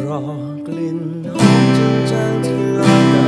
เพราะกลิ่นหอมจางๆที่ลอย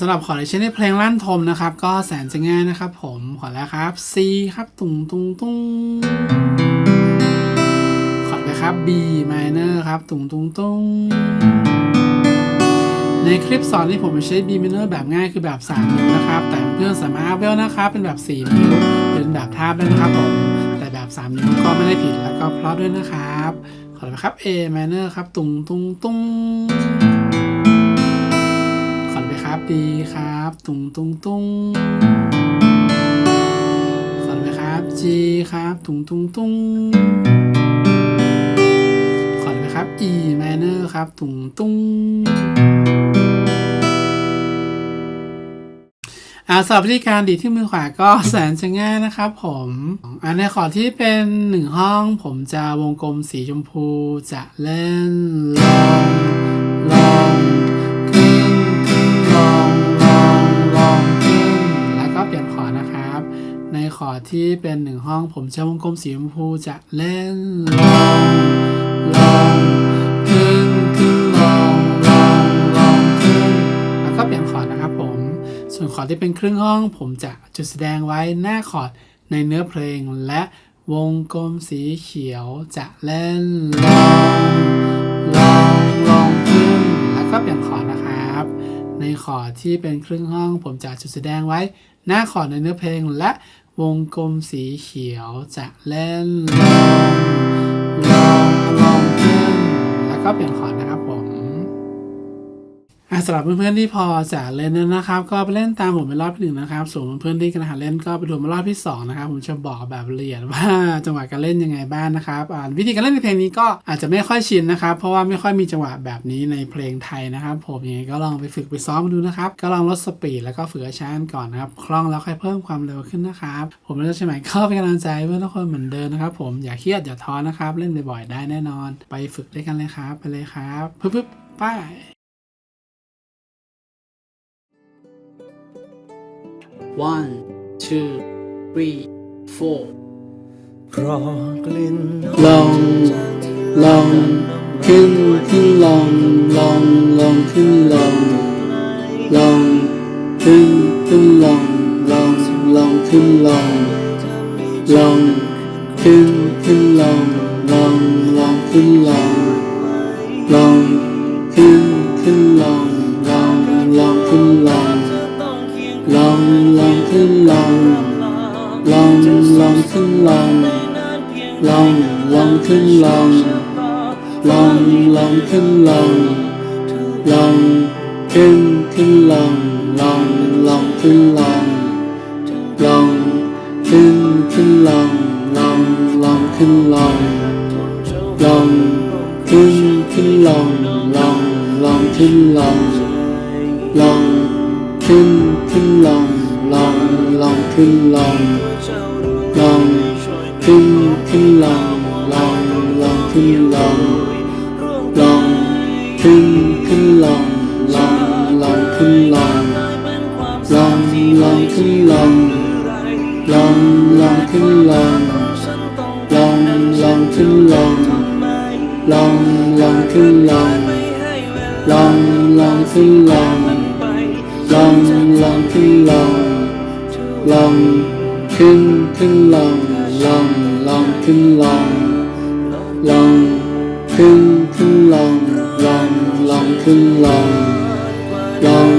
สำหรับขอร์ดเช่นในเพลงลั่นทมนะครับ ก็แสนจะง่ายนะครับผมขอแล้วครับ C ครับตุงตุงตุงขอไปครับ B minor ครับตุงตุงตุงในคลิปสอนที่ผมใช้ B minor แบบง่ายคือแบบ3นิ้วนะครับ แต่เพื่อนสามารถเวลนะครับ เป็นแบบ4นิ้วเป็นแบบทาบได้นะครับผมแต่แบบ3นิ้วก็ไม่ได้ผิดแล้วก็เพราะด้วยนะครับ ขอไปครับ A minor ครับตุงตุงตุง ครับดีครับตุงตุงตุงขอไปครับ G ครับตุงตุงตุงขอไปครับ E minor ครับตุงตุงอ่าสำหรับวิธีการดีที่มือขวาก็แสนจะง่ายนะครับผมอันในขอที่เป็นหนึ่งห้อง ผมจะวงกลมสีชมพูจะเล่นลองลอง ที่เป็นหนึ่งห้อง ผมจะวงกลมสีชมพูจะเล่นลองลองขึ้นขึ้นลองลองลองขึ้นแล้วก็เปลี่ยนคอร์ดนะครับผม ส่วนคอร์ดที่เป็นครึ่งห้อง ผมจะจุดแสดงไว้หน้าคอร์ดในเนื้อเพลงและวงกลมสีเขียวจะเล่นลองลองลองขึ้นแล้วก็เปลี่ยนคอร์ดนะครับ ในคอร์ดที่เป็นครึ่งห้อง ผมจะจุดแสดงไว้หน้าคอร์ดในเนื้อเพลงและ วงกลมสีเขียวจะเล่นลองลองลองขึ้น แล้วก็เปลี่ยนคอร์ดนะครับ อะสำหรับเพื่อนๆที่พอจะเล่นนะครับ ก็ไปเล่นตามผมเป็นรอบที่หนึ่งนะครับ ส่วนเพื่อนๆที่กำลังหัดเล่นก็ไปดูมารอบที่สองนะครับผมจะบอกแบบละเอียดว่าจังหวะการเล่นยังไงบ้างนะครับอ่าวิธีการเล่นในเพลงนี้ก็อาจจะไม่ค่อยชินนะครับ เพราะว่าไม่ค่อยมีจังหวะแบบนี้ในเพลงไทยนะครับ ผมยังไงก็ลองไปฝึกไปซ้อมดูนะครับ ก็ลองลดสปีดแล้วก็ฝึกช้าก่อนนะครับคล่องแล้วค่อยเพิ่มความเร็วขึ้นนะครับผมและเชมัยก็เป็นกำลังใจเพื่อนทุกคนเหมือนเดิมนะครับ ผมอย่าเครียดอย่าท้อนะครับ เล่นบ่อยๆได้แน่นอน ไปฝึกด้วยกันเลยครับไปเลยครับปึ๊บๆไป one two three four เพราะกลิ่นลองลองขึ้นขึ้นลองลองลองขึ้นลองลองขึ้นขึ้นลองลองลองขึ้นลองลอง องขึ้นลองลองลองขึ้นลองลองลองขึ้นลองลองขึ้นขึ้นลองลองลอง ขึ้นขึ้นลองลองลองขึ้นลองลองขึ้นขึ้นลองลองลองขึ้นลองลองลองขึ้นลองลองลองขึ้นลองลองลองขึ้นลองลองลองขึ้นลองลองลองขึ้นลองลองลองขึ้นลองลองขึ้นขึ้นลองลอง ขึ้นลองลองขึ้นขึ้นลองลองลองขึ้นลองลอง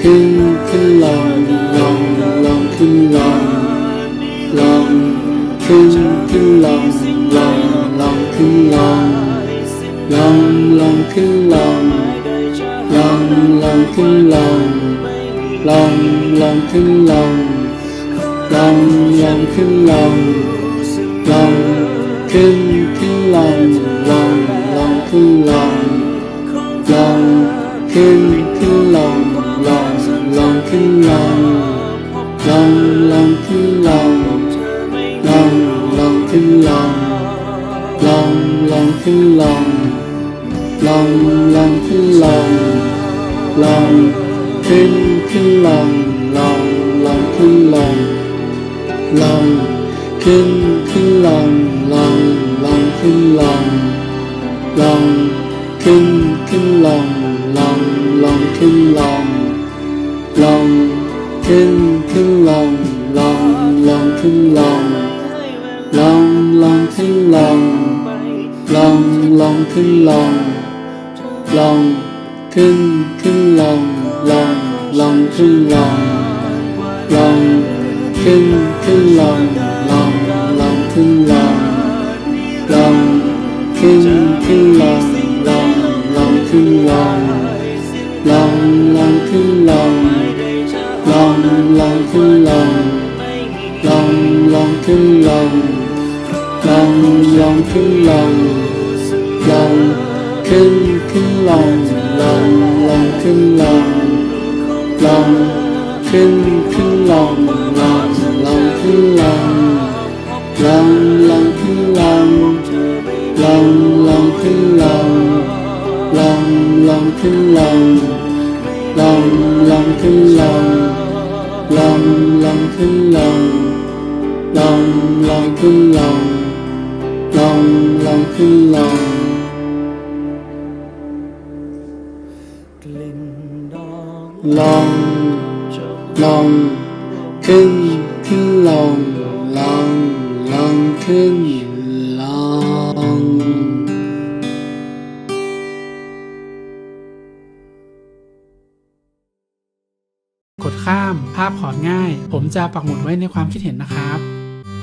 ขึ้นขึ้นลองลองลองขึ้นลองลองขึ้นขึ้นลองลองลองขึ้นลองลองลองขึ้นลองลองลองขึ้นลองลองลองขึ้นลองลองลองขึ้นลอง ขึ้นขึ้นลงลงลงขึ้นลงลงขึ้นขึ้นลงลงลงขึ้นลงลงลงขึ้นลงลงลงขึ้นลงลงลงขึ้นลงลงลงขึ้นลงลงขึ้นขึ้นลงลงลงขึ้นลงลงขึ้น ลองลองขึ้นลองลองลองขึ้นลองลองขึ้นขึ้นลองลองลองขึ้นลองลองขึ้นขึ้นลองลองลองขึ้นลองลองขึ้นขึ้นลองลองลองขึ้นลองลองลองขึ้นลองลองลองขึ้นลองลองลองขึ้นลอง lòng lòng lòng lòng kính kính lòng lòng lòng kính lòng lòng kính kính lòng lòng lòng kính lòng lòng lòng kính lòng lòng lòng kính lòng lòng lòng kính lòng lòng lòng kính lòng lòng lòng kính lòng lòng lòng kính lòng ลงขึ้นลงกลิ่นดอกลงลงขึ้นขึ้นลองลองลองขึ้นลองกดข้ามภาพคอร์ดง่าย ผมจะปักหมุดไว้ในความคิดเห็นนะครับ